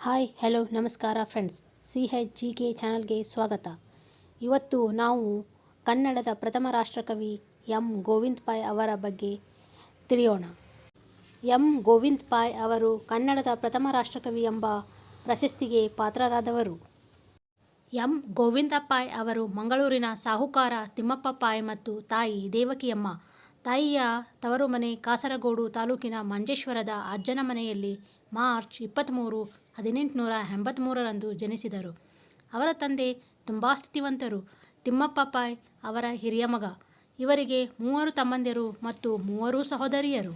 Hi, hello, ನಮಸ್ಕಾರ friends C H G K ಚಾನಲ್ಗೆ ಸ್ವಾಗತ. ಇವತ್ತು ನಾವು ಕನ್ನಡದ ಪ್ರಥಮ ರಾಷ್ಟ್ರಕವಿ ಎಂ. ಗೋವಿಂದ್ ಪಾಯ್ ಅವರ ಬಗ್ಗೆ ತಿಳಿಯೋಣ. ಎಂ. ಗೋವಿಂದ್ ಪಾಯ್ ಅವರು ಕನ್ನಡದ ಪ್ರಥಮ ರಾಷ್ಟ್ರಕವಿ ಎಂಬ ಪ್ರಶಸ್ತಿಗೆ ಪಾತ್ರರಾದವರು. ಎಂ. ಗೋವಿಂದ ಪಾಯ್ ಅವರು ಮಂಗಳೂರಿನ ಸಾಹುಕಾರ ತಿಮ್ಮಪ್ಪ ಪಾಯ್ ಮತ್ತು ತಾಯಿ ದೇವಕಿಯಮ್ಮ, ತಾಯಿಯ ತವರು ಮನೆ ಕಾಸರಗೋಡು ತಾಲೂಕಿನ ಮಂಜೇಶ್ವರದ ಅಜ್ಜನ ಮನೆಯಲ್ಲಿ ಮಾರ್ಚ್ ಇಪ್ಪತ್ತ್ಮೂರು ಹದಿನೆಂಟುನೂರ ಎಂಬತ್ತ್ಮೂರರಂದು ಜನಿಸಿದರು. ಅವರ ತಂದೆ ತುಂಬ ಸ್ಥಿತಿವಂತರು. ತಿಮ್ಮಪ್ಪ ಪಾಯ್ ಅವರ ಹಿರಿಯ ಮಗ. ಇವರಿಗೆ ಮೂವರು ತಮ್ಮಂದಿರು ಮತ್ತು ಮೂವರು ಸಹೋದರಿಯರು.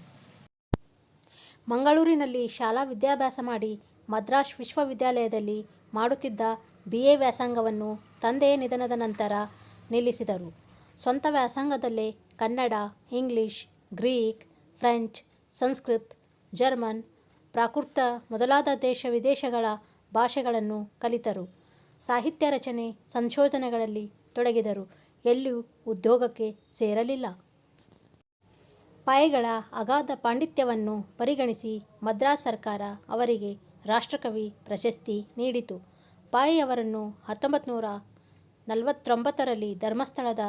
ಮಂಗಳೂರಿನಲ್ಲಿ ಶಾಲಾ ವಿದ್ಯಾಭ್ಯಾಸ ಮಾಡಿ ಮದ್ರಾಸ್ ವಿಶ್ವವಿದ್ಯಾಲಯದಲ್ಲಿ ಮಾಡುತ್ತಿದ್ದ ಬಿ ಎ ವ್ಯಾಸಂಗವನ್ನು ತಂದೆಯ ನಿಧನದ ನಂತರ ನಿಲ್ಲಿಸಿದರು. ಸ್ವಂತ ವ್ಯಾಸಂಗದಲ್ಲೇ Kannada, English, Greek, French, Sanskrit, German Prakrit ಮೊದಲಾದ ದೇಶ ವಿದೇಶಗಳ ಭಾಷೆಗಳನ್ನು ಕಲಿತರು. ಸಾಹಿತ್ಯ ರಚನೆ ಸಂಶೋಧನೆಗಳಲ್ಲಿ ತೊಡಗಿದರು. ಎಲ್ಲೂ ಉದ್ಯೋಗಕ್ಕೆ ಸೇರಲಿಲ್ಲ. ಪಾಯ್ಗಳ ಅಗಾಧ ಪಾಂಡಿತ್ಯವನ್ನು ಪರಿಗಣಿಸಿ ಮದ್ರಾಸ್ ಸರ್ಕಾರ ಅವರಿಗೆ ರಾಷ್ಟ್ರಕವಿ ಪ್ರಶಸ್ತಿ ನೀಡಿತು. ಪಾಯ್ ಅವರನ್ನು ಹತ್ತೊಂಬತ್ತು ನೂರ ನಲವತ್ತೊಂಬತ್ತರಲ್ಲಿ ಧರ್ಮಸ್ಥಳದ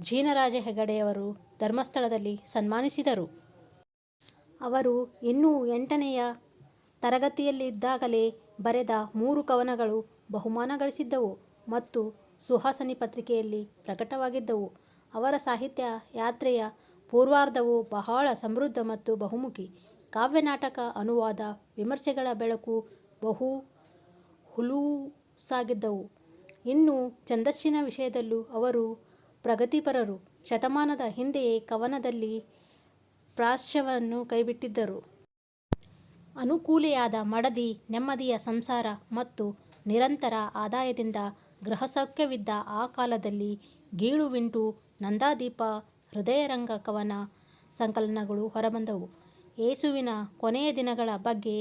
ಜೀನರಾಜ ಹೆಗಡೆಯವರು ಧರ್ಮಸ್ಥಳದಲ್ಲಿ ಸನ್ಮಾನಿಸಿದರು. ಅವರು ಇನ್ನೂ ಎಂಟನೆಯ ತರಗತಿಯಲ್ಲಿದ್ದಾಗಲೇ ಬರೆದ ಮೂರು ಕವನಗಳು ಬಹುಮಾನ ಗಳಿಸಿದ್ದವು ಮತ್ತು ಸುಹಾಸನಿ ಪತ್ರಿಕೆಯಲ್ಲಿ ಪ್ರಕಟವಾಗಿದ್ದವು. ಅವರ ಸಾಹಿತ್ಯ ಯಾತ್ರೆಯ ಪೂರ್ವಾರ್ಧವು ಬಹಳ ಸಮೃದ್ಧ ಮತ್ತು ಬಹುಮುಖಿ. ಕಾವ್ಯ ನಾಟಕ ಅನುವಾದ ವಿಮರ್ಶೆಗಳ ಬೆಳಕು ಬಹು ಹುಲುಸಾಗಿದ್ದವು. ಇನ್ನು ಛಂದಸ್ಸಿನ ವಿಷಯದಲ್ಲೂ ಅವರು ಪ್ರಗತಿಪರರು. ಶತಮಾನದ ಹಿಂದೆಯೇ ಕವನದಲ್ಲಿ ಪ್ರಾಸ್ಯನ್ನು ಕೈಬಿಟ್ಟಿದ್ದರು. ಅನುಕೂಲಿಯಾದ ಮಡದಿ, ನೆಮ್ಮದಿಯ ಸಂಸಾರ ಮತ್ತು ನಿರಂತರ ಆದಾಯದಿಂದ ಗೃಹಸೌಖ್ಯವಿದ್ದ ಆ ಕಾಲದಲ್ಲಿ ಗೀಳುವಿಂಟು ನಂದಾದೀಪ ಹೃದಯರಂಗ ಕವನ ಸಂಕಲನಗಳು ಹೊರಬಂದವು. ಯೇಸುವಿನ ಕೊನೆಯ ದಿನಗಳ ಬಗ್ಗೆ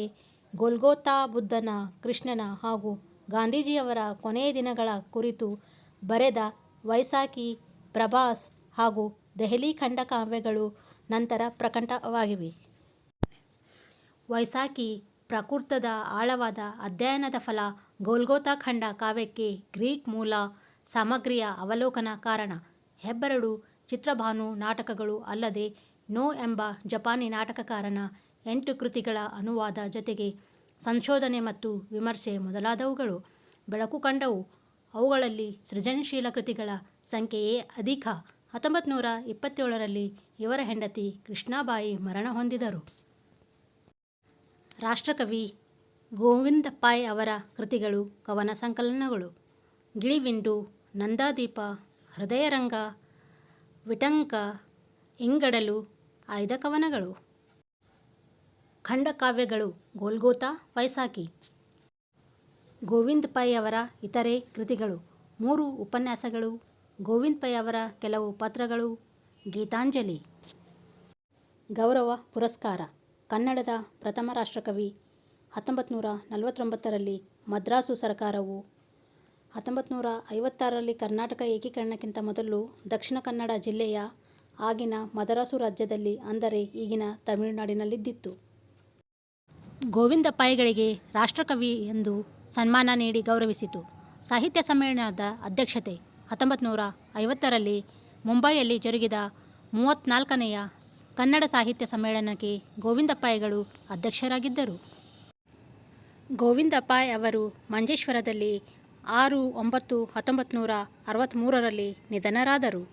ಗೊಲ್ಗೊಥಾ ಬುದ್ಧನ, ಕೃಷ್ಣನ ಹಾಗೂ ಗಾಂಧೀಜಿಯವರ ಕೊನೆಯ ದಿನಗಳ ಕುರಿತು ಬರೆದ ವೈಸಾಖಿ ಪ್ರಭಾಸ್ ಹಾಗೂ ದೆಹಲಿ ಖಂಡಕಾವ್ಯಗಳು ನಂತರ ಪ್ರಕಟವಾಗಿವೆ. ವೈಸಾಖಿ ಪ್ರಕೃತದ ಆಳವಾದ ಅಧ್ಯಯನದ ಫಲ ಗೋಲ್ಗೋತಾ ಖಂಡ ಕಾವ್ಯಕ್ಕೆ ಗ್ರೀಕ್ ಮೂಲ ಸಾಮಗ್ರಿಯ ಅವಲೋಕನ ಕಾರಣ. ಹೆಬ್ಬೆರಡು, ಚಿತ್ರಭಾನು ನಾಟಕಗಳು ಅಲ್ಲದೆ ನೋ ಎಂಬ ಜಪಾನಿ ನಾಟಕಕಾರನ ಎಂಟು ಕೃತಿಗಳ ಅನುವಾದ ಜೊತೆಗೆ ಸಂಶೋಧನೆ ಮತ್ತು ವಿಮರ್ಶೆ ಮೊದಲಾದವುಗಳು. ಬೆಳಕು ಕಂಡವು ಅವುಗಳಲ್ಲಿ ಸೃಜನಶೀಲ ಕೃತಿಗಳ ಸಂಖ್ಯೆಯೇ ಅಧಿಕ. ಹತ್ತೊಂಬತ್ತು ನೂರ ಇಪ್ಪತ್ತೇಳರಲ್ಲಿ ಇವರ ಹೆಂಡತಿ ಕೃಷ್ಣಾಬಾಯಿ ಮರಣ ಹೊಂದಿದರು. ರಾಷ್ಟ್ರಕವಿ ಗೋವಿಂದ ಪಾಯ್ ಅವರ ಕೃತಿಗಳು ಕವನ ಸಂಕಲನಗಳು. ಗಿಳಿವಿಂಡು, ನಂದಾದೀಪ, ಹೃದಯರಂಗ, ವಿಟಂಕ, ಇಂಗಡಲು ಆಯ್ದ ಕವನಗಳು. ಖಂಡಕಾವ್ಯಗಳು ಗೋಲ್ಗೋತಾ ವೈಸಾಖಿ ಗೋವಿಂದ ಪೈ ಅವರ ಇತರೆ ಕೃತಿಗಳು ಮೂರು ಉಪನ್ಯಾಸಗಳು. ಗೋವಿಂದ್ ಪೈ ಅವರ ಕೆಲವು ಪತ್ರಗಳು. ಗೀತಾಂಜಲಿ. ಗೌರವ ಪುರಸ್ಕಾರ. ಕನ್ನಡದ ಪ್ರಥಮ ರಾಷ್ಟ್ರಕವಿ. ಹತ್ತೊಂಬತ್ತು ನೂರ ನಲವತ್ತೊಂಬತ್ತರಲ್ಲಿ ಮದ್ರಾಸು ಸರ್ಕಾರವು. ಹತ್ತೊಂಬತ್ತು ನೂರ ಐವತ್ತಾರರಲ್ಲಿ ಕರ್ನಾಟಕ ಏಕೀಕರಣಕ್ಕಿಂತ ಮೊದಲು ದಕ್ಷಿಣ ಕನ್ನಡ ಜಿಲ್ಲೆಯ ಆಗಿನ ಮದರಾಸು ರಾಜ್ಯದಲ್ಲಿ ಅಂದರೆ ಈಗಿನ ತಮಿಳುನಾಡಿನಲ್ಲಿದ್ದಿತ್ತು. ಗೋವಿಂದ ಪಾಯಿಗಳಿಗೆ ರಾಷ್ಟ್ರಕವಿ ಎಂದು ಸನ್ಮಾನ ನೀಡಿ ಗೌರವಿಸಿತು. ಸಾಹಿತ್ಯ ಸಮ್ಮೇಳನದ ಅಧ್ಯಕ್ಷತೆ ಹತ್ತೊಂಬತ್ತು ನೂರ ಐವತ್ತರಲ್ಲಿ ಮುಂಬೈಯಲ್ಲಿ ಜರುಗಿದ ಮೂವತ್ತ್ನಾಲ್ಕನೆಯ ಕನ್ನಡ ಸಾಹಿತ್ಯ ಸಮ್ಮೇಳನಕ್ಕೆ ಗೋವಿಂದಪ್ಪಾಯಿಗಳು ಅಧ್ಯಕ್ಷರಾಗಿದ್ದರು. ಗೋವಿಂದಪ್ಪಾಯ್ ಅವರು ಮಂಜೇಶ್ವರದಲ್ಲಿ ಆರು ಒಂಬತ್ತು ಹತ್ತೊಂಬತ್ತು ನೂರ ಅರವತ್ತ್ಮೂರರಲ್ಲಿ ನಿಧನರಾದರು.